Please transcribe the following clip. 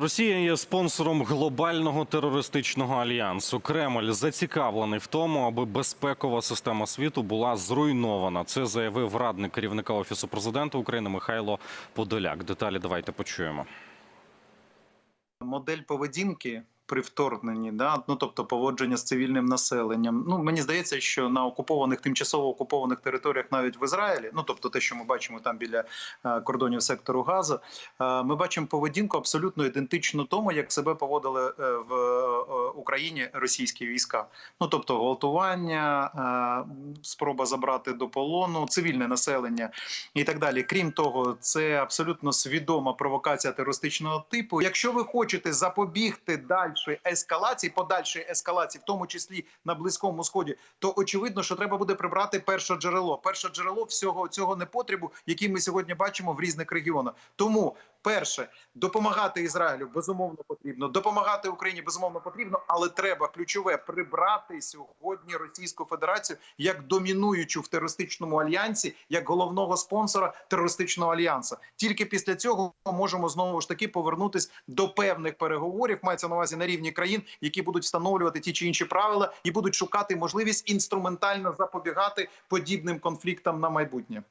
Росія є спонсором глобального терористичного альянсу. Кремль зацікавлений в тому, аби безпекова система світу була зруйнована. Це заявив радник керівника офісу президента України Михайло Подоляк. Деталі давайте почуємо. модель поведінки при вторгненні, да, ну тобто поводження з цивільним населенням. Ну мені здається, що на окупованих тимчасово окупованих територіях, навіть в Ізраїлі, ну тобто те, що ми бачимо там біля е, кордонів сектору Газу, е, ми бачимо поведінку абсолютно ідентичну тому, як себе поводили е, в Україні російські війська. Ну тобто гвалтування, спроба забрати до полону, цивільне населення і так далі. Крім того, це абсолютно свідома провокація терористичного типу. Якщо ви хочете запобігти далі ескалації, подальшої ескалації, в тому числі на близькому сході, то очевидно, що треба буде прибрати перше джерело. Перше джерело всього цього непотребу, який ми сьогодні бачимо в різних регіонах. Тому перше допомагати Ізраїлю безумовно потрібно, допомагати Україні безумовно потрібно, але треба ключове прибрати сьогодні Російську Федерацію як домінуючу в терористичному альянсі, як головного спонсора терористичного альянсу. Тільки після цього можемо знову ж таки повернутись до певних переговорів. Мається на увазі рівні країн, які будуть встановлювати ті чи інші правила і будуть шукати можливість інструментально запобігати подібним конфліктам на майбутнє.